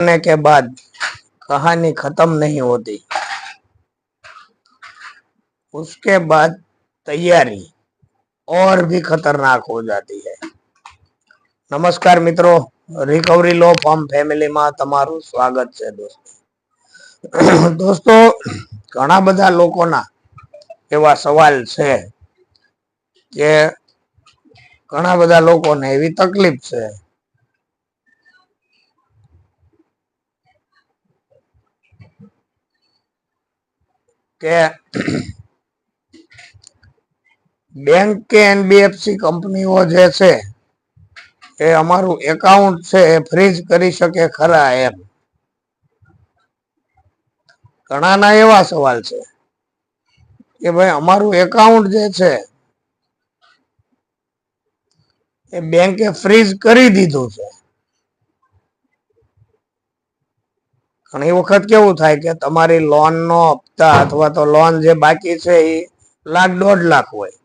करने के बाद कहानी खत्म नहीं होती उसके बाद तैयारी और भी खतरनाक हो जाती है નમસ્કાર મિત્રો રિકવરી લો ફોર્મ ફેમિલીમાં તમારું સ્વાગત છે દોસ્તો દોસ્તો ઘણા બધા લોકોના એવા સવાલ છે કે ઘણા બધા લોકોને એવી તકલીફ છે કે બેંક કે એનબીએફસી કંપનીઓ જે છે, એ અમારું એકાઉન્ટ છે, એ ફ્રીજ કરી શકે ખરા એમ. ઘણાના એવા સવાલ છે કે ભાઈ, અમારું એકાઉન્ટ જે છે, એ બેંકે ફ્રીજ કરી દીધું છે. ઘણી વખત કેવું થાય કે તમારી લોન નો હપ્તા અથવા તો લોન જે બાકી છે એ લાખ દોઢ લાખ હોય.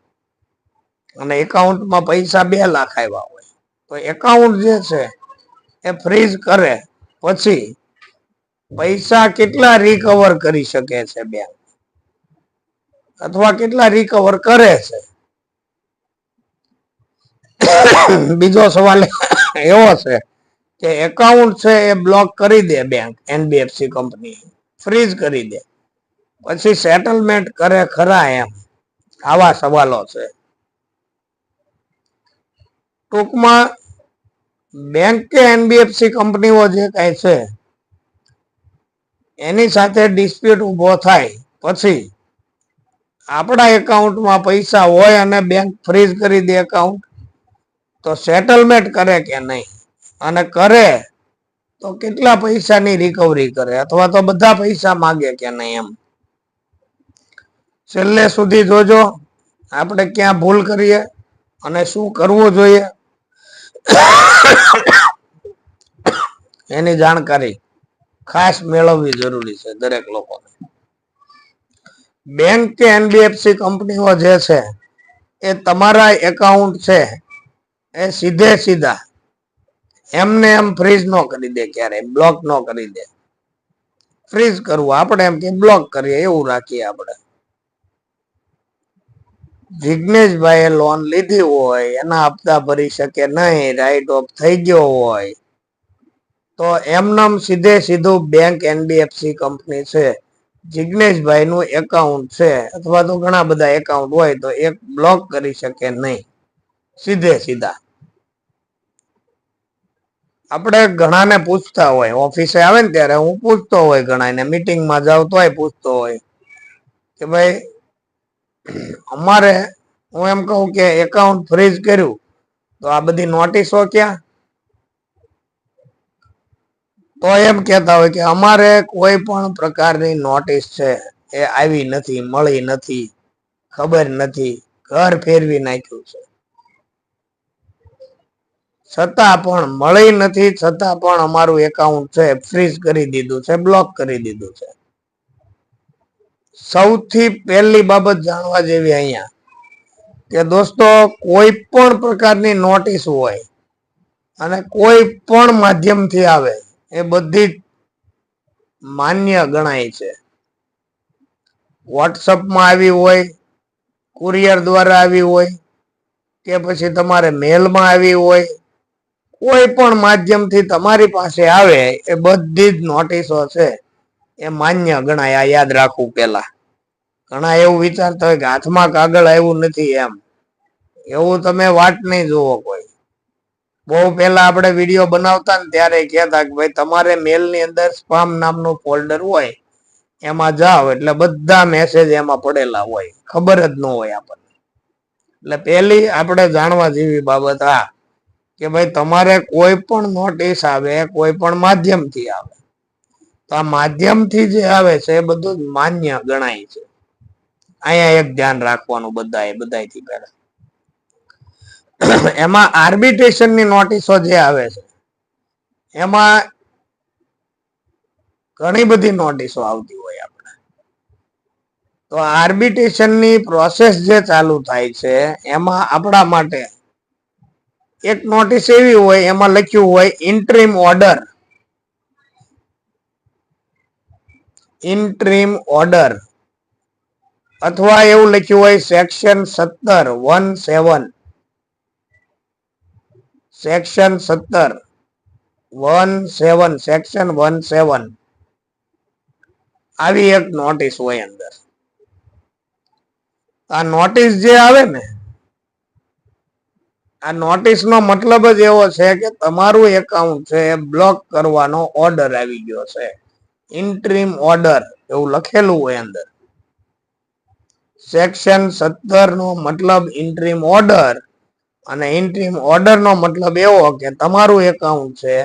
અને એકાઉન્ટમાં પૈસા બે લાખ આવ્યા હોય. તો એકાઉન્ટ જે છે એ ફ્રીઝ કરે. પછી પૈસા કેટલા રિકવર કરી શકે છે બેંક અથવા કેટલા રિકવર કરે છે? બીજો સવાલ એવો છે કે એકાઉન્ટ છે એ બ્લોક કરી દે બેંક એનબીએફસી કંપની ફ્રીઝ કરી દે. પછી સેટલમેન્ટ કરે ખરા એમ. આવા સવાલો છે. ટૂંકમાં બેંક કે એનબીએફસી કંપનીઓ જે કાંઈ છે, એની સાથે ડિસ્પ્યુટ ઊભો થાય. પછી આપણા એકાઉન્ટમાં પૈસા હોય અને બેંક ફ્રીઝ કરી દે એકાઉન્ટ તો સેટલમેન્ટ કરે કે નહીં? અને કરે તો કેટલા પૈસાની રિકવરી કરે? અથવા તો બધા પૈસા માગે કે નહીં એમ? છેલ્લે સુધી જોજો, આપણે ક્યાં ભૂલ કરીએ અને શું કરવું જોઈએ. એની જાણકારી ખાસ મેળવવી જરૂરી છે દરેક લોકોને. બેંક કે એનબીએફસી કંપનીઓ જે છે, એ તમારા એકાઉન્ટ છે, એ સીધે સીધા એમને એમ ફ્રીઝ ન કરી દે ક્યારે? બ્લોક ન કરી દે. ફ્રીઝ કરવું. આપણે એમ કે બ્લોક કરીએ, એવું રાખીએ આપણે. જિગ્નેશભાઈએ લોન લીધી હોય, એના હપ્તા ભરી શકે નહીં રાઈટ ઓફ થઈ ગયો હોય, તો એમનામ સીધે સીધું બેંક એનબીએફસી કંપની છે. જિગ્નેશભાઈ નું એકાઉન્ટ છે, અથવા તો ઘણા બધા એકાઉન્ટ હોય, તો એક બ્લોક કરી શકે નહીં. સીધે સીધા. આપણે ઘણાને પૂછતા હોય, ઓફિસે આવે ને ત્યારે હું પૂછતો હોય ઘણાને, મીટિંગમાં જાવ તોય પૂછતો હોય કે ભાઈ, અમારે હું એમ કહું કે એકાઉન્ટ ફ્રીઝ કર્યું, તો આ બધી નોટિસો ક્યાં? તો એમ કહેતા હોય કે અમારે કોઈ પણ પ્રકારની નોટિસ છે, એ આવી નથી, મળી નથી, ખબર નથી, ઘર ફેરવી નાખ્યું છે. છતાં પણ મળી નથી, છતાં પણ અમારું એકાઉન્ટ છે ફ્રીઝ કરી દીધું છે બ્લોક કરી દીધું છે. સૌથી પહેલી બાબત જાણવા જેવી અહીંયા, કે દોસ્તો, કોઈ પણ પ્રકારની નોટિસ હોય અને કોઈ પણ માધ્યમથી આવે, એ બધી માન્ય ગણાય છે. વોટ્સઅપમાં આવી હોય કુરિયર દ્વારા આવી હોય, કે પછી તમારે મેલમાં આવી હોય કોઈ પણ માધ્યમથી તમારી પાસે આવે, એ બધી જ નોટિસો છે, એ માન્ય ગણાય, આ યાદ રાખવું પેલા. ઘણા એવું વિચારતા હોય કે હાથમાં કાગળ આવ્યું નથી એમ. એવું તમે વાત નહીં જુઓ કોઈ. બહુ પહેલા આપણે વીડિયો બનાવતા ને ત્યારે કહેતા કે ભાઈ, તમારે મેલની અંદર સ્પામ નામનું ફોલ્ડર હોય, એમાં જાઓ, એટલે બધા મેસેજ એમાં પડેલા હોય. ખબર જ ન હોય આપણને. એટલે પેલી આપણે જાણવા જેવી બાબત આ. કે ભાઈ તમારે કોઈ પણ નોટિસ આવે, કોઈ પણ માધ્યમથી આવે. તો આ માધ્યમથી જે આવે છે એ બધું માન્ય ગણાય છે. અહીંયા એક ધ્યાન રાખવાનું બધા બધાથી પહેલા. એમાં આર્બિટ્રેશનની નોટિસો જે આવે છે, એમાં ઘણી બધી નોટિસો આવતી હોય આપણે. તો આર્બિટ્રેશનની પ્રોસેસ જે ચાલુ થાય છે, એમાં આપણા માટે એક નોટિસ એવી હોય, એમાં લખ્યું હોય ઇન્ટ્રીમ ઓર્ડર ઇન્ટ્રીમ ઓર્ડર અથવા એવું લખ્યું હોય સેક્શન સત્તર વન સેવન સેક્શન સત્તર one seven section one seven આવી એક નોટિસ હોય અંદર. આ નોટિસ જે આવે ને આ નોટિસ નો મતલબ જ એવો છે કે તમારું એકાઉન્ટ છે એ બ્લોક કરવાનો ઓર્ડર આવી ગયો છે. ઇન્ટ્રીમ ઓર્ડર એવું લખેલું હોય અંદર. સેક્શન સત્તર નો મતલબ ઇન્ટ્રીમ ઓર્ડર અને ઇન્ટ્રીમ ઓર્ડર નો મતલબ એવો કે તમારું એકાઉન્ટ છે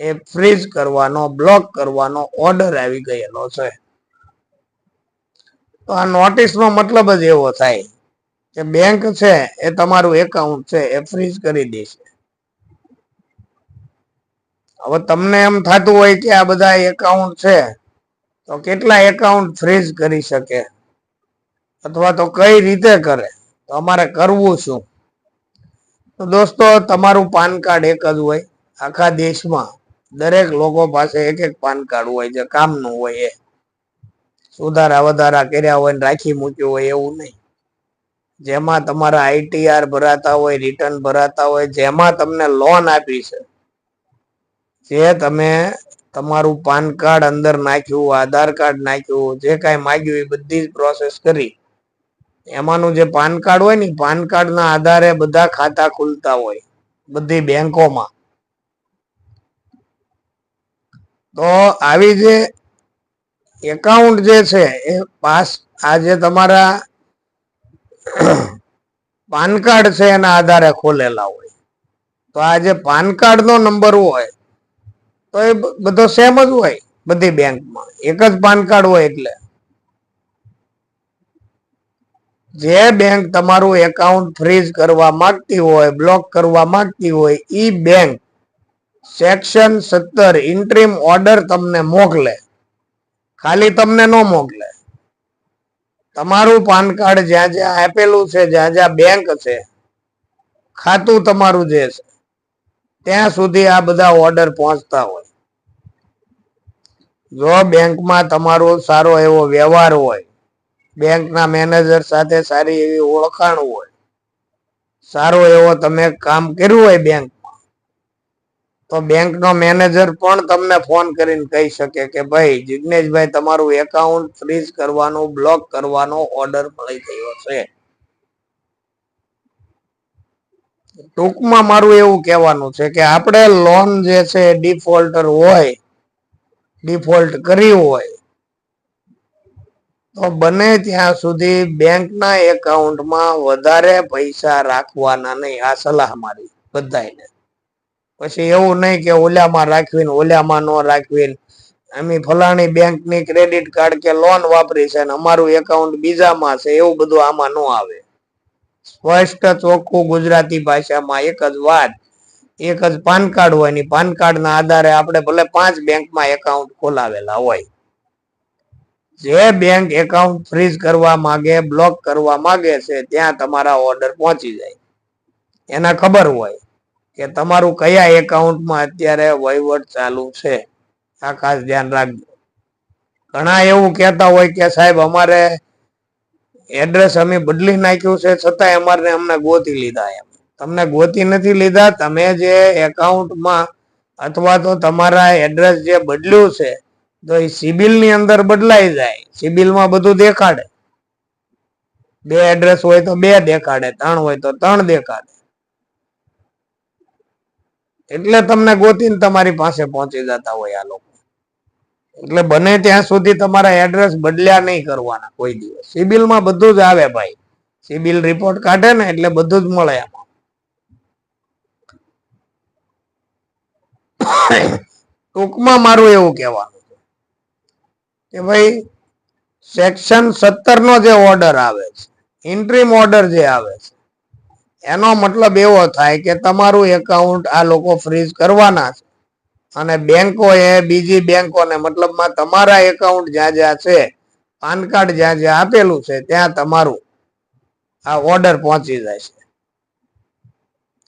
એ ફ્રીઝ કરવાનો બ્લોક કરવાનો ઓર્ડર આવી ગયેલો છે. તો આ નોટિસ નો મતલબ જ એવો થાય. કે બેંક છે, એ તમારું એકાઉન્ટ છે, એ ફ્રીઝ કરી દેશે. હવે તમને એમ થતું હોય કે આ બધા એકાઉન્ટ છે, તો કેટલા એકાઉન્ટ ફ્રીઝ કરી શકે? અથવા તો કઈ રીતે કરે? તો અમારે કરવું શું? તો દોસ્તો, તમારું પાન કાર્ડ એક જ હોય, આખા દેશમાં દરેક લોકો પાસે એક એક પાન કાર્ડ હોય, જે કામનું હોય એ. સુધારા વધારા કર્યા હોય ને રાખી મૂક્યું હોય એવું નહીં. જેમાં તમારા આઈટીઆર ભરાતા હોય રિટર્ન ભરાતા હોય, જેમાં તમને લોન આપી છે, જે તમે તમારું પાન કાર્ડ અંદર નાખ્યું, આધાર કાર્ડ નાખ્યું, જે કાંઈ માગ્યું એ બધી જ પ્રોસેસ કરી. એમાંનું જે પાન કાર્ડ હોય ને પાન કાર્ડના આધારે બધા ખાતા ખુલતા હોય, બધી બેંકોમાં. તો આવી જે એકાઉન્ટ જે છે, એ પાસ આ જે તમારા પાન કાર્ડ છે એના આધારે ખોલેલા હોય. તો આ જે પાન કાર્ડ નો નંબર હોય, તો એ બધો સેમ જ હોય બધી બેંકમાં. એક જ પાન કાર્ડ હોય એટલે. જે બેંક તમારું એકાઉન્ટ ફ્રીઝ કરવા માંગતી હોય બ્લોક કરવા માંગતી હોય, ઈ બેંક સેક્શન સત્તર ઇન્ટ્રીમ ઓર્ડર તમને મોકલે. ખાલી તમને ન મોકલે. તમારું પાન કાર્ડ જ્યાં જ્યાં આપેલું છે, જ્યાં જ્યાં બેંક છે, ખાતું તમારું જે છે, ત્યાં સુધી આ બધા ઓર્ડર પહોંચતા હોય. જો બેંકમાં તમારો સારો એવો વ્યવહાર હોય, બેંકના મેનેજર સાથે સારી એવી ઓળખાણ હોય, સારો એવો તમે કામ કર્યું હોય બેંક તો બેંક નો મેનેજર પણ તમને ફોન કરીને કહી શકે કે ભાઈ, જિગ્નેશભાઈ, તમારું એકાઉન્ટ ફ્રીઝ કરવાનો બ્લોક કરવાનો ઓર્ડર મળી ગયો છે. ટૂંકમાં મારું એવું કહેવાનું છે કે આપણે લોન જે છે ડિફોલ્ટર હોય ડિફોલ્ટ કરી હોય, તો બને ત્યાં સુધી બેંકના એકાઉન્ટમાં વધારે પૈસા રાખવાના નહીં. આ સલાહ મારી બધાને પછી એવું નહીં કે ઓલામાં રાખવીને, ઓલામાં ન રાખવી અમે ફલાણી બેંકની ક્રેડિટ કાર્ડ કે લોન વાપરી છે અને અમારું એકાઉન્ટ બીજામાં છે, એવું બધું આમાં ન આવે. સ્પષ્ટ ચોખ્ખું ગુજરાતી ભાષામાં એક જ વાત, એક જ પાન કાર્ડ હોયની પાન કાર્ડ ના આધારે આપણે ભલે પાંચ બેંકમાં એકાઉન્ટ ખોલાવેલા હોય. જે બેંક એકાઉન્ટ ફ્રીઝ કરવા માંગે બ્લોક કરવા માંગે છે, ત્યાં તમારા ઓર્ડર પહોંચી જાય. એના ખબર હોય. કે તમારું કયા એકાઉન્ટમાં અત્યારે વહીવટ ચાલુ છે? આ ખાસ ધ્યાન રાખજો. ઘણા એવું કહેતા હોય કે સાહેબ, અમારે એડ્રેસ અમે બદલી નાખ્યું છે, છતાંય અમારે અમને ગોતી લીધા એમ. તમને ગોતી નથી લીધા, તમે જે એકાઉન્ટમાં અથવા તો તમારા એડ્રેસ જે બદલ્યું છે, તો એ સિબિલની અંદર બદલાઈ જાય. સિબિલમાં બધું દેખાડે. બે એડ્રેસ હોય તો બે દેખાડે, ત્રણ હોય તો ત્રણ દેખાડે. એટલે તમને ગોતીને તમારી પાસે પહોંચી જતા હોય આ લોકો. એટલે બને ત્યાં સુધી તમારા એડ્રેસ બદલ્યા નહીં કરવાના કોઈ દિવસ. સિબિલમાં બધું જ આવે ભાઈ. સિબિલ રિપોર્ટ કાઢે ને એટલે બધું જ મળે આમાં. ટૂંકમાં મારું એવું કહેવાનું છે કે ભાઈ સેક્શન સત્તર નો જે ઓર્ડર આવે છે ઇન્ટ્રીમ ઓર્ડર જે આવે છે એનો મતલબ એવો થાય કે તમારું એકાઉન્ટ આ લોકો ફ્રીઝ કરવાના છે. અને બેંકો એ બીજી બેંકોને મતલબમાં તમારા એકાઉન્ટ જ્યાં જ્યાં છે, પાન કાર્ડ જ્યાં જ્યાં આપેલું છે, ત્યાં તમારું આ ઓર્ડર પહોંચી જાય છે.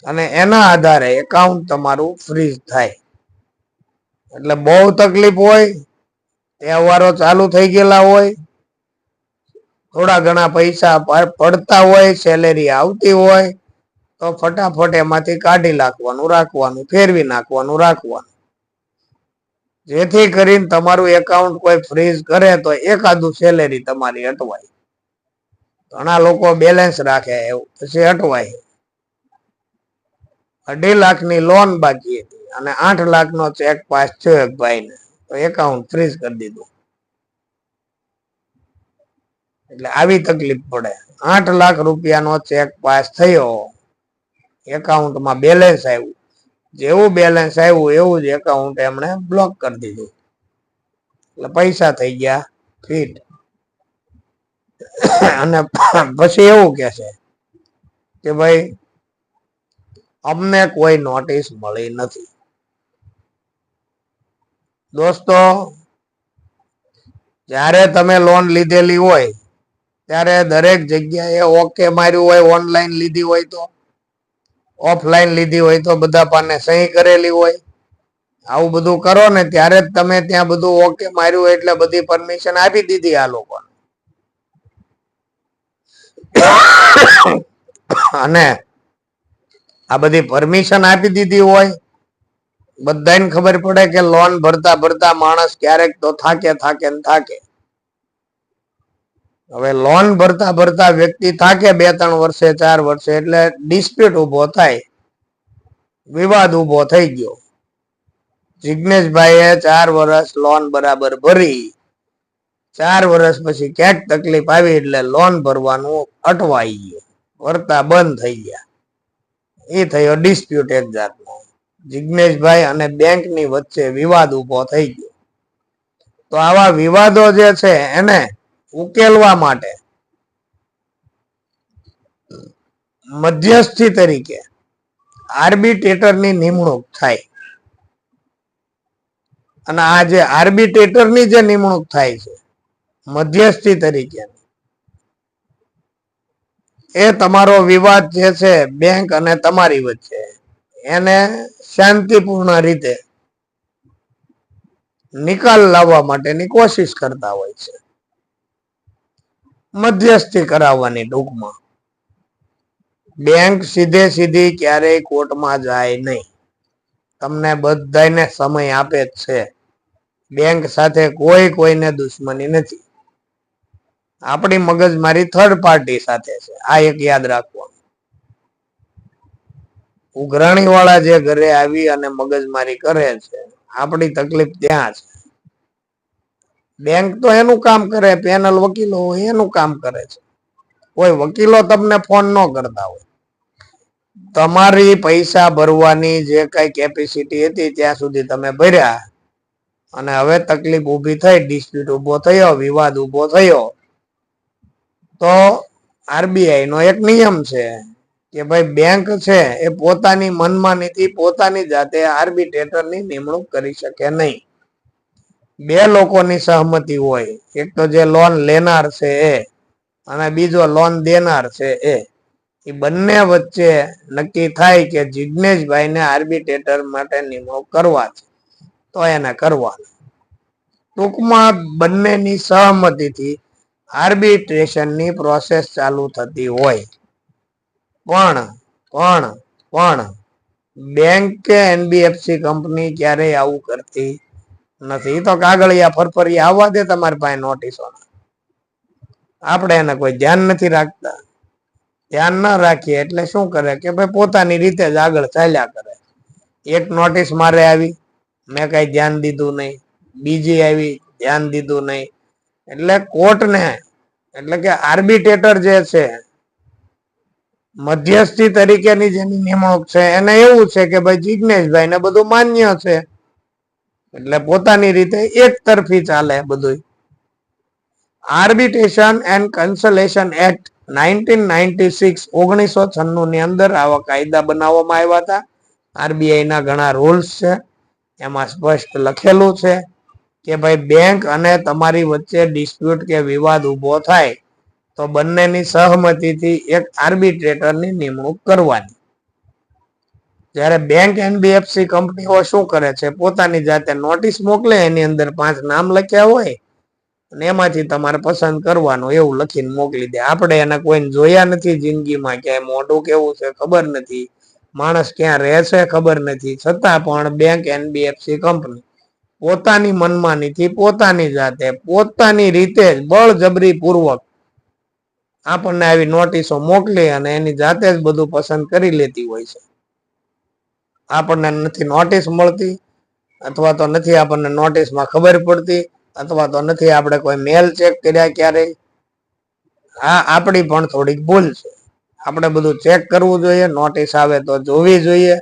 અને એના આધારે એકાઉન્ટ તમારું ફ્રીઝ થાય. એટલે બહુ તકલીફ હોય, તહેવારો ચાલુ થઈ ગયેલા હોય થોડા ઘણા પૈસા પડતા હોય સેલેરી આવતી હોય, તો ફટાફટ એમાંથી કાઢી નાખવાનું, રાખવાનું, ફેરવી નાખવાનું, રાખવાનું. જેથી કરીને તમારું એકાઉન્ટ કોઈ ફ્રીઝ કરે તો એકાદું સેલેરી તમારી અટવાય ઘણા લોકો બેલેન્સ રાખે એવું, પછી અટવાય અઢી લાખની લોન બાકી હતી અને આઠ લાખનો ચેક પાસ થયો એક ભાઈને, તો એકાઉન્ટ ફ્રીઝ કરી દીધું. એટલે આવી તકલીફ પડે. આઠ લાખ રૂપિયાનો ચેક પાસ થયો. એકાઉન્ટમાં બેલેન્સ આવ્યું. જેવું બેલેન્સ આવ્યું, એવું જ એકાઉન્ટ એમણે બ્લોક કરી દીધું. એટલે પૈસા થઈ ગયા ફીટ અને પછી એવું કે છે કે ભાઈ, અમને કોઈ નોટિસ મળી નથી. દોસ્તો, જ્યારે તમે લોન લીધેલી હોય ત્યારે દરેક જગ્યાએ ઓકે માર્યું હોય ઓનલાઈન લીધી હોય તો ઓફલાઈન લીધી હોય તો બધા પાને સહી કરેલી હોય. આવું બધું કરો ને ત્યારે જ તમે ત્યાં બધું ઓકે માર્યું એટલે બધી પરમિશન આપી દીધી આ લોકોને. અને આ બધી પરમિશન આપી દીધી હોય બધાને ખબર પડે કે લોન ભરતા ભરતા માણસ ક્યારેક તો થાકે થાકે ને થાકે. હવે લોન ભરતા ભરતા વ્યક્તિ થાકે બે, ત્રણ વર્ષે, ચાર વર્ષે, એટલે ડિસ્પ્યુટ ઊભો થાય. વિવાદ ઊભો થઈ ગયો. જિગ્નેશભાઈએ ચાર વર્ષ લોન બરાબર ભરી. ચાર વર્ષ પછી ક્યાંક તકલીફ આવી એટલે લોન ભરવાનું અટવાઈ ગયું. ભરતા બંધ થઈ ગયા. એ થયો ડિસ્પ્યુટ એક જાતનો. જિગ્નેશભાઈ અને બેંકની વચ્ચે વિવાદ ઊભો થઈ ગયો. તો આવા વિવાદો જે છે એને ઉકેલવા માટે. મધ્યસ્થી તરીકે આર્બિટ્રેટરની નિમણૂક થાય. અને આ જે આર્બિટ્રેટરની જે નિમણૂક થાય છે, મધ્યસ્થી તરીકે, એ તમારો વિવાદ જે છે, બેંક અને તમારી વચ્ચે, એને શાંતિપૂર્ણ રીતે નિકાલ લાવવા માટેની કોશિશ કરતા હોય છે. મધ્યસ્થી કરાવવાની ટૂંકમાં. બેંક સીધે સીધી ક્યારેય કોર્ટમાં જાય નહીં. તમને બધાને સમય આપે જ છે. બેંક સાથે કોઈ કોઈને દુશ્મની નથી. આપણી મગજમારી થર્ડ પાર્ટી સાથે છે. આ એક યાદ રાખવાનું. ઉઘરાણી વાળા જે ઘરે આવી અને મગજમારી કરે છે, આપણી તકલીફ ત્યાં છે. બેંક તો એનું કામ કરે પેનલ વકીલો એનું કામ કરે છે. કોઈ વકીલો તમને ફોન ન કરતા હોય. તમારી પૈસા ભરવાની જે કઈ કેપેસિટી હતી ત્યાં સુધી તમે ભર્યા અને હવે તકલીફ ઊભી થઈ ડિસ્પ્યુટ ઊભો થયો, વિવાદ ઊભો થયો. તો આરબીઆઈ નો એક નિયમ છે કે ભાઈ બેંક છે એ પોતાની મનમાનીથી પોતાની જાતે આર્બિટ્રેટરની નિમણૂક કરી શકે નહીં. બે લોકોની સહમતિ હોય. એક તો જે લોન લેનાર છે એ, અને બીજો લોન દેનાર છે એ. એ બંને વચ્ચે નક્કી થાય કે જિજ્ઞેશભાઈને આર્બિટ્રેટર માટે નિમણૂક કરવા છે. તો એને કરવાની. ટૂંકમાં બંનેની સહમતિથી આર્બિટ્રેશનની પ્રોસેસ ચાલુ થતી હોય. પણ પણ પણ બેંક કે એનબીએફસી કંપની ક્યારેય આવું કરતી નથી. તો કાગળિયા ફરફરિયા આવવા દે તમારી પાસે નોટિસો આપણે એને કોઈ ધ્યાન નથી રાખતા. ધ્યાન ન રાખીએ એટલે શું કરે કે ભાઈ પોતાની રીતે જ આગળ ચાલ્યા કરે. એક નોટિસ મારે આવી, મેં કઈ ધ્યાન દીધું નહીં. બીજી આવી, ધ્યાન દીધું નહીં. એટલે કોર્ટને, એટલે કે આર્બિટ્રેટર જે છે, મધ્યસ્થી તરીકેની જેની નિમણૂક છે, એને એવું છે કે ભાઈ જિજ્ઞેશભાઈ ને બધું માન્ય છે. એટલે પોતાની રીતે એક તરફી ચાલે બધું arbitration and conciliation act nineteen ninety six ઓગણીસો છન્નું ની અંદર આવા કાયદા બનાવવામાં આવ્યા હતા. આરબીઆઈ ના ઘણા રૂલ્સ છે. એમાં સ્પષ્ટ લખેલું છે કે ભાઈ બેંક અને તમારી વચ્ચે ડિસ્પ્યુટ કે વિવાદ ઊભો થાય તો બંનેની સહમતિથી એક આર્બિટ્રેટરની નિમણૂક કરવાની. જ્યારે બેંક એનબીએફસી કંપનીઓ શું કરે છે? પોતાની જાતે નોટિસ મોકલે, એની અંદર પાંચ નામ લખ્યા હોય, અને એમાંથી તમારે પસંદ કરવાનું, એવું લખીને મોકલી દે. આપણે એને કોઈને જોયા નથી જિંદગીમાં કે મોઢું કેવું છે ખબર નથી, માણસ ક્યાં રહે છે ખબર નથી. છતાં પણ બેંક એનબીએફસી કંપની પોતાની મનમાનીથી, પોતાની જાતે, પોતાની રીતે જ બળજબરી પૂર્વક આપણને આવી નોટિસો મોકલી અને એની જાતે જ બધું પસંદ કરી લેતી હોય છે. આપણને નથી નોટિસ મળતી, અથવા તો નથી આપણને નોટિસમાં ખબર પડતી, અથવા તો નથી આપણે કોઈ મેલ ચેક કર્યા ક્યારેય. આ આપણી પણ થોડીક ભૂલ છે. આપણે બધું ચેક કરવું જોઈએ નોટિસ આવે તો જોવી જોઈએ.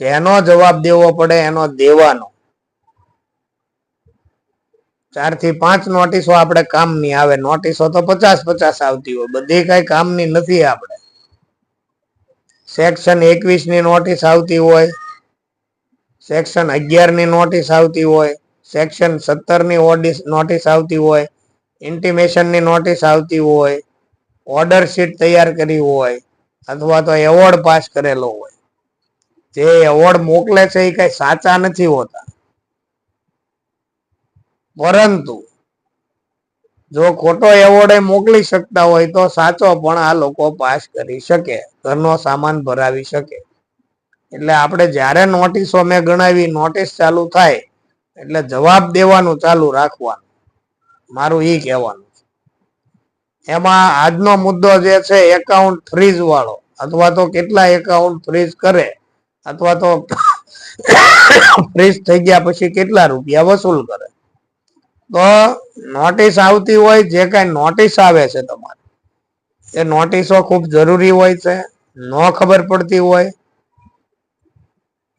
જેનો જવાબ દેવો પડે એનો દેવાનો. ચારથી પાંચ નોટિસો આપણે કામની આવે. નોટિસો તો પચાસ પચાસ આવતી હોય. બધી કઈ કામની નથી આપણે. સેક્શન એકવીસની નોટિસ આવતી હોય સેક્શન અગિયારની નોટિસ આવતી હોય સેક્શન સત્તરની ઓડિસ નોટિસ આવતી હોય ઇન્ટિમેશનની નોટિસ આવતી હોય ઓર્ડર શીટ તૈયાર કરી હોય, અથવા તો એવોર્ડ પાસ કરેલો હોય. જે એવોર્ડ મોકલે છે એ કઈ સાચા નથી હોતા. પરંતુ જો ખોટો એવોર્ડ મોકલી શકતા હોય તો સાચો પણ આ લોકો પાસ કરી શકે, ઘરનો સામાન ભરાવી શકે. એટલે આપણે જ્યારે નોટિસો મેં ગણાવી નોટિસ ચાલુ થાય, એટલે જવાબ દેવાનું ચાલુ રાખવાનું. મારું ઈ કહેવાનું એમાં આજનો મુદ્દો જે છે એકાઉન્ટ ફ્રીજ વાળો, અથવા તો કેટલા એકાઉન્ટ ફ્રીજ કરે, અથવા તો ફ્રીઝ થઈ ગયા પછી કેટલા રૂપિયા વસૂલ કરે. તો નોટિસ આવતી હોય, જે કઈ નોટિસ આવે છે તમારે. એ નોટિસો ખૂબ જરૂરી હોય છે, ન ખબર પડતી હોય,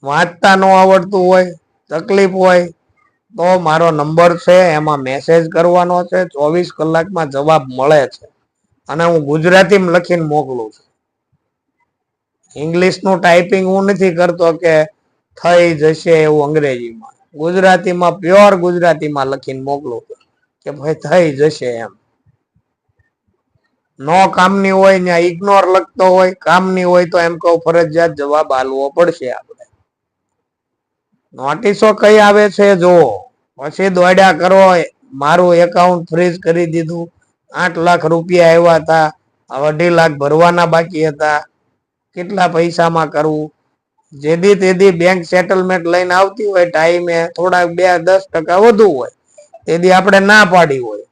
વાંચતા ન આવડતું હોય, તકલીફ હોય, તો મારો નંબર છે, એમાં મેસેજ કરવાનો છે, ચોવીસ કલાકમાં જવાબ મળે છે. અને હું ગુજરાતીમાં લખીને મોકલું છું. ઇંગ્લિશનું ટાઈપિંગ હું નથી કરતો કે થઈ જશે એવું અંગ્રેજીમાં. ગુજરાતીમાં પ્યોર ગુજરાતીમાં લખીને મોકલો કે ભાઈ, થઈ જશે એમ. નો કામની હોય ને ઇગ્નોર લખતો હોય, કામની હોય તો એમ કહું, ફરજિયાત જવાબ આલવો પડશે આપણે. નોટિસો કઈ આવે છે? જો પછી દોડ્યા કરો. મારું એકાઉન્ટ ફ્રીઝ કરી દીધું. આઠ લાખ રૂપિયા આવ્યા હતા. અઢી લાખ ભરવાના બાકી હતા. કેટલા પૈસામાં કરવું? જેદી તેદી બેંક સેટલમેન્ટ લઈને આવતી હોય ટાઈમે થોડાક બે, દસ ટકા વધુ હોય, તેથી આપણે ના પાડી હોય.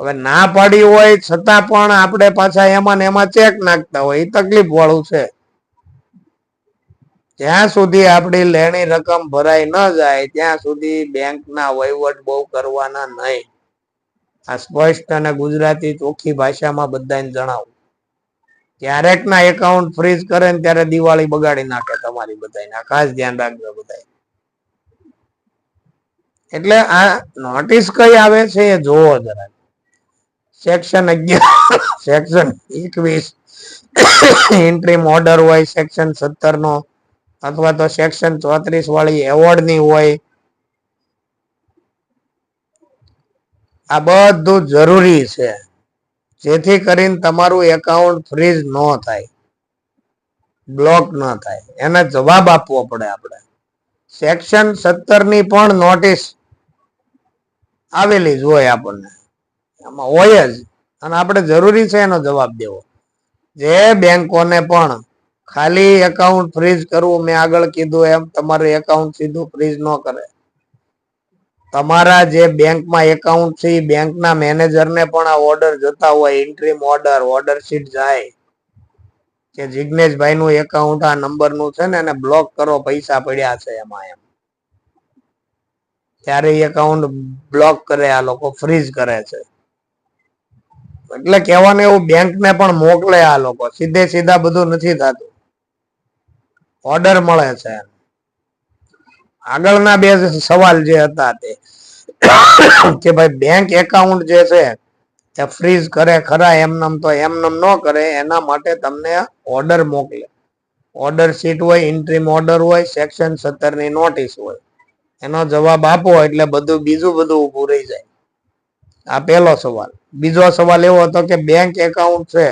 હવે ના પાડી હોય, છતાં પણ આપણે પાછા એમાં એમાં ચેક નાખતા હોય, એ તકલીફ વાળું છે. જ્યાં સુધી આપણી લેણી રકમ ભરાઈ ન જાય, ત્યાં સુધી બેંકના વહીવટ બહુ કરવાના નહીં. આ સ્પષ્ટ અને ગુજરાતી ચોખ્ખી ભાષામાં બધાને જણાવું. ક્યારેક ના એકાઉન્ટ ફ્રીઝ કરે ને ત્યારે દિવાળી બગાડી નાખે તમારી બધાને ખાસ ધ્યાન રાખજો બધા એટલે આ નોટિસ કઈ આવે છે એ જોવો જરા સેક્શન અગિયાર સેક્શન એકવીસ. એન્ટ્રી ઓર્ડર હોય સેક્શન સત્તર નો અથવા તો સેક્શન ચોત્રીસ વાળી એવોર્ડની હોય. આ બધું જરૂરી છે. જેથી કરીને તમારું એકાઉન્ટ ફ્રીઝ ન થાય. બ્લોક ન થાય. એને જવાબ આપવો પડે આપણે. સેક્શન સત્તરની પણ નોટિસ આવેલી જ હોય આપણને. એમાં હોય જ. અને આપણે જરૂરી છે એનો જવાબ દેવો. જે બેંકોને પણ ખાલી એકાઉન્ટ ફ્રીઝ કરવું મેં આગળ કીધું એમ તમારું એકાઉન્ટ સીધું ફ્રીઝ ન કરે. તમારા જે બેંકમાં એકાઉન્ટ છે બેંકના મેનેજરને પણ આ ઓર્ડર જતા હોય ઇન્ટ્રીમ ઓર્ડર ઓર્ડર જાય. કે જિજ્ઞેશભાઈનું એકાઉન્ટ આ નંબરનું છે ને, એને બ્લોક કરો, પૈસા પડ્યા છે એમાં એમ. ત્યારે એકાઉન્ટ બ્લોક કરે આ લોકો ફ્રીઝ કરે છે. એટલે કહેવાનું એવું બેંક ને પણ મોકલે આ લોકો. સીધે સીધા બધું નથી થતું. ઓર્ડર મળે છે આગળના બે સવાલ જે હતા તે. કે ભાઈ બેંક એકાઉન્ટ જે છે, તે ફ્રીઝ કરે ખરા એમનેમ તો એમનેમ ન કરે, એના માટે તમને ઓર્ડર મોકલે. ઓર્ડર શીટ હોય ઇન્ટ્રીમ ઓર્ડર હોય સેક્શન સત્તરની નોટિસ હોય. એનો જવાબ આપો એટલે બધું, બીજું બધું ઊભું રહી જાય. આ પહેલો સવાલ. બીજો સવાલ એવો હતો કે બેંક એકાઉન્ટ છે,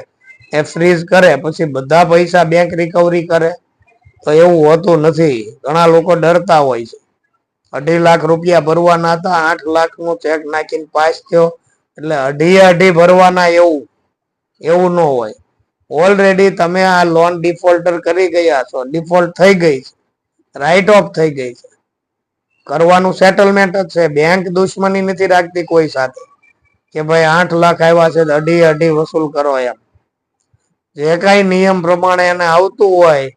એ ફ્રીઝ કરે, પછી બધા પૈસા બેંક રિકવરી કરે. તો એવું હોતું નથી. ઘણા લોકો ડરતા હોય છે. અઢી લાખ રૂપિયા ભરવાના હતા, આઠ લાખનું ચેક નાખીને પાસ થયો. એટલે અઢી અઢી ભરવાના એવું એવું ન હોય. ઓલરેડી તમે આ લોન ડિફોલ્ટર કરી ગયા છો. ડિફોલ્ટ થઈ ગઈ છે. રાઇટ ઓફ થઈ ગઈ છે. કરવાનું સેટલમેન્ટ જ છે. બેંક દુશ્મની નથી રાખતી કોઈ સાથે. કે ભાઈ આઠ લાખ આવ્યા છે અઢી અઢી વસૂલ કરો એમ. જે કઈ નિયમ પ્રમાણે એને આવતું હોય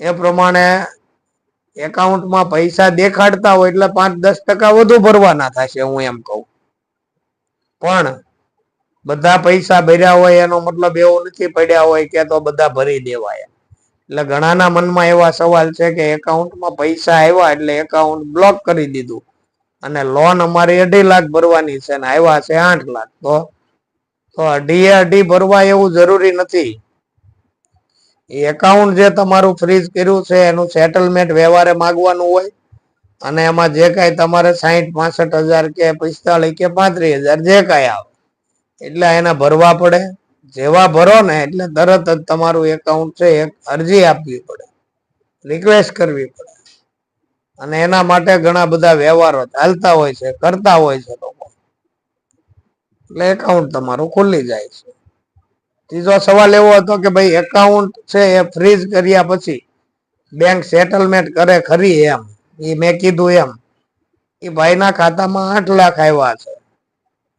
એ પ્રમાણે એકાઉન્ટમાં પૈસા દેખાડતા હોય એટલે પાંચ દસ ટકા વધુ ભરવાના થશે, હું એમ કહું. પણ બધા પૈસા ભર્યા હોય એનો મતલબ એવો નથી પડ્યા હોય કે તો બધા ભરી દેવાય. એટલે ઘણાના મનમાં એવા સવાલ છે કે એકાઉન્ટમાં પૈસા આવ્યા એટલે એકાઉન્ટ બ્લોક કરી દીધું. અને લોન અમારી અઢી લાખ ભરવાની છે ને આવ્યા છે આઠ લાખ. તો તો અઢી અઢી ભરવા એવું જરૂરી નથી. એ એકાઉન્ટ જે તમારું ફ્રીઝ કર્યું છે, એનું સેટલમેન્ટ વ્યવહારે માગવાનું હોય, અને એમાં જે કાંઈ તમારે સાહીઠ પાસઠ હજાર કે પિસ્તાળીસ કે પાંત્રીસ હજાર જે કાંઈ આવે, એટલે એના ભરવા પડે. જેવા ભરો ને એટલે તરત જ તમારું એકાઉન્ટ છે, એક અરજી આપવી પડે. રિક્વેસ્ટ કરવી પડે. અને એના માટે ઘણા બધા વ્યવહારો ચાલતા હોય છે, કરતા હોય છે લોકો. એટલે એકાઉન્ટ તમારું ખુલી જાય છે. ત્રીજો સવાલ એવો હતો કે ભાઈ એકાઉન્ટ છે એ ફ્રીઝ કર્યા પછી બેંક સેટલમેન્ટ કરે ખરી એમ? એ મેં કીધું એમ. એ ભાઈના ખાતામાં આઠ લાખ આવ્યા છે.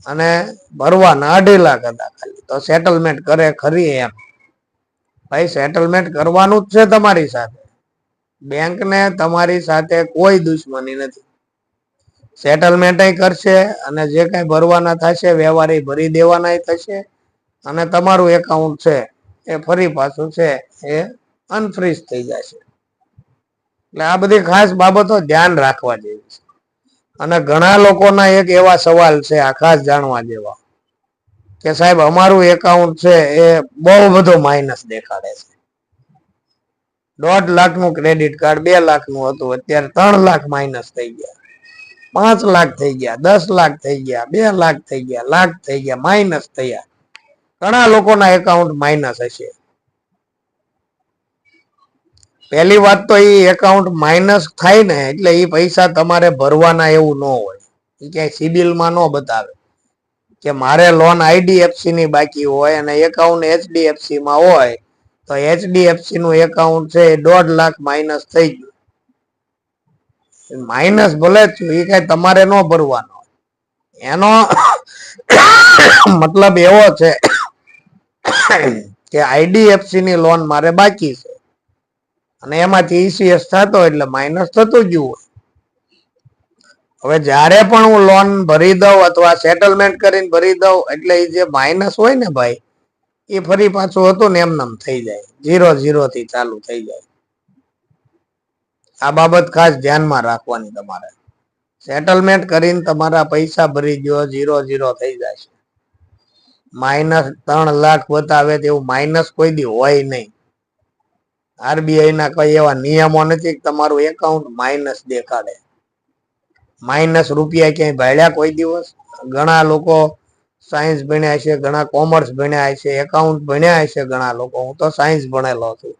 અને ભરવાના અઢી લાખ હતા ખાલી. તો સેટલમેન્ટ કરે ખરી એમ. ભાઈ સેટલમેન્ટ કરવાનું જ છે તમારી સાથે. બેંકને તમારી સાથે કોઈ દુશ્મની નથી. સેટલમેન્ટ કરશે અને જે કઈ ભરવાના થશે વ્યવહાર ભરી દેવાના થશે. અને તમારું એકાઉન્ટ છે એ ફરી પાછું છે એ અનફ્રીઝ થઈ જશે. એટલે આ બધી ખાસ બાબતો ધ્યાન રાખવા જેવી છે. અને ઘણા લોકોના એક એવા સવાલ છે, આ ખાસ જાણવા જેવા. કે સાહેબ, અમારું એકાઉન્ટ છે એ બહુ બધો માઇનસ દેખાડે છે. દોઢ લાખનું ક્રેડિટ કાર્ડ બે લાખનું હતું, અત્યારે ત્રણ લાખ માઇનસ થઈ ગયા. પાંચ લાખ થઈ ગયા, દસ લાખ થઈ ગયા, બે લાખ થઈ ગયા, લાખ થઈ ગયા માઇનસ થયા. ઘણા લોકોના એકાઉન્ટ માઇનસ હશે. પહેલી વાત તો એ એકાઉન્ટ માઇનસ થાય ને, એટલે એ પૈસા તમારે ભરવાના એવું ન હોય. એ ક્યાંય સિબિલમાં ન બતાવે. કે મારે લોન આઈડીએફસી ની બાકી હોય અને એકાઉન્ટ એચડીએફસી માં હોય, તો એચડીએફસી નું એકાઉન્ટ છે દોઢ લાખ માઇનસ થઈ ગયું. માઇનસ ભલે એ કઈ તમારે ન ભરવાનો એનો મતલબ એવો છે કે આઈડીએફસી ની લોન મારે બાકી છે. અને એમાંથી ઈસીએસ થતો એટલે માઇનસ થતું જ હોય. હવે જ્યારે પણ હું લોન ભરી દઉં અથવા સેટલમેન્ટ કરીને ભરી દઉં એટલે એ જે માઇનસ હોય ને ભાઈ એ ફરી પાછું હતું ને એમનેમ થઈ જાય. ઝીરો ઝીરો થી ચાલુ થઈ જાય. આ બાબત ખાસ ધ્યાનમાં રાખવાની તમારે. સેટલમેન્ટ કરીને તમારા પૈસા ભરી ગયો ઝીરો ઝીરો થઈ જાય છે માઇનસ ત્રણ લાખ બતાવે તેવું માઇનસ કોઈ દી હોય નહીં. આરબીઆઈ ના કઈ એવા નિયમો નથી તમારું એકાઉન્ટ માઇનસ દેખાડે. માઇનસ રૂપિયા ક્યાંય ભાડ્યા કોઈ દિવસ? ઘણા લોકો સાયન્સ ભણ્યા છે, ઘણા કોમર્સ ભણ્યા છે એકાઉન્ટ ભણ્યા છે ઘણા લોકો. હું તો સાયન્સ ભણેલો છું.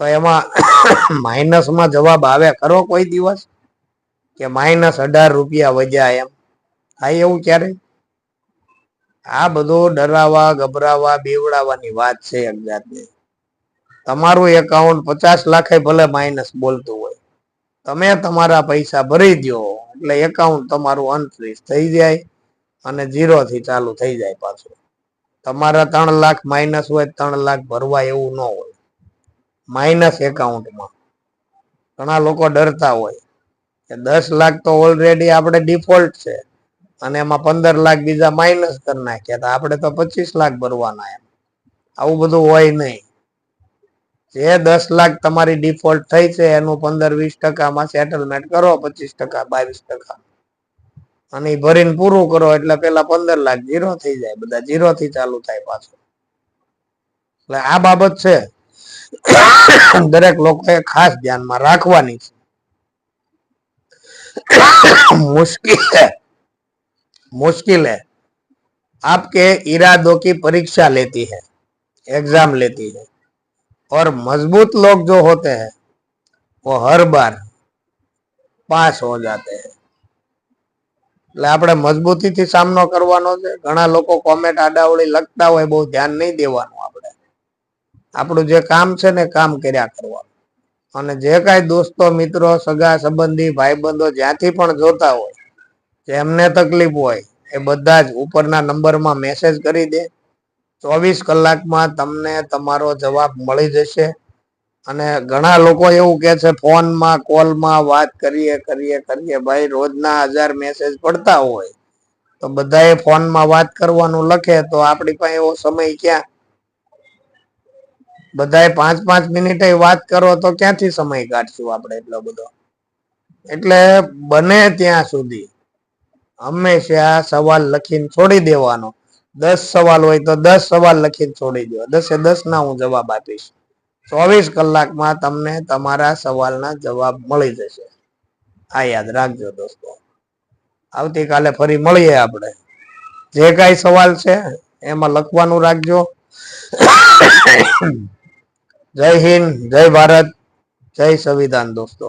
તો એમાં માઇનસમાં જવાબ આવે ખરો કોઈ દિવસ? કે માઇનસ અઢાર રૂપિયા વધ્યા એમ? થાય એવું ક્યારે? આ બધું ડરાવા ગભરાવા બેવડાવવાની વાત છે એક તમારું એકાઉન્ટ પચાસ લાખે ભલે માઇનસ બોલતું હોય. તમે તમારા પૈસા ભરી દો એટલે એકાઉન્ટ તમારું અનફ્રીઝ થઈ જાય અને થી ચાલુ થઈ જાય પાછું. તમારા ત્રણ લાખ માઇનસ હોય, ત્રણ લાખ ભરવા એવું ન હોય. માઇનસ એકાઉન્ટમાં ઘણા લોકો ડરતા હોય. કે દસ લાખ તો ઓલરેડી આપણે ડિફોલ્ટ છે. અને એમાં પંદર લાખ બીજા માઇનસ કરી નાખ્યા હતા. આપણે તો પચીસ લાખ ભરવાના એમ. આવું બધું હોય નહીં. જે દસ લાખ તમારી ડિફોલ્ટ થઈ છે, એનું પંદર વીસ ટકામાં સેટલમેન્ટ કરો, પચીસ ટકા, બાવીસ ટકા. અને એ ભરીને પૂરું કરો, એટલે પેલા પંદર લાખ જીરો થઈ જાય. બધા જીરો થી ચાલુ થાય પાછું. એટલે આ બાબત છે. દરેક લોકોએ ખાસ ધ્યાનમાં રાખવાની છે. મુશ્કેલ मुश्किल है आपके इरादों की परीक्षा लेती है एग्जाम लेती है और मजबूत लोग जो होते हैं वो हर बार पास हो जाते हैं એટલે આપણે મજબૂતીથી સામનો કરવાનો છે ઘણા લોકો કોમેન્ટ આડાવડી લખતા હોય બહુ ધ્યાન નહીં દેવાનું આપણે આપણું જે કામ છે ને કામ કર્યા કરવાનું અને જે કાંઈ દોસ્તો મિત્રો સગા સંબંધી ભાઈબંધો જ્યાંથી પણ જોતા હોય જેમને તકલીફ હોય, એ બધા જ ઉપરના નંબરમાં મેસેજ કરી દે. ચોવીસ કલાકમાં તમને તમારો જવાબ મળી જશે. અને ઘણા લોકો એવું કે છે, ફોનમાં, કોલમાં વાત કરીએ કરીએ કરીએ. ભાઈ, રોજના હજાર મેસેજ પડતા હોય. તો બધાએ ફોનમાં વાત કરવાનું લખે, તો આપણી પાસે એવો સમય ક્યાં? બધાએ પાંચ પાંચ મિનિટે વાત કરો તો ક્યાંથી સમય કાઢશું આપણે એટલો બધો? એટલે બને ત્યાં સુધી. હંમેશા સવાલ લખીને છોડી દેવાનો. દસ સવાલ હોય તો દસ સવાલ લખીને છોડી દો. દસે દસ ના હું જવાબ આપીશ. ચોવીસ કલાકમાં તમને તમારા સવાલના જવાબ મળી જશે. આ યાદ રાખજો દોસ્તો. આવતીકાલે ફરી મળીએ આપણે. જે કાંઈ સવાલ છે એમાં લખવાનું રાખજો. જય હિન્દ, જય ભારત, જય સંવિધાન દોસ્તો.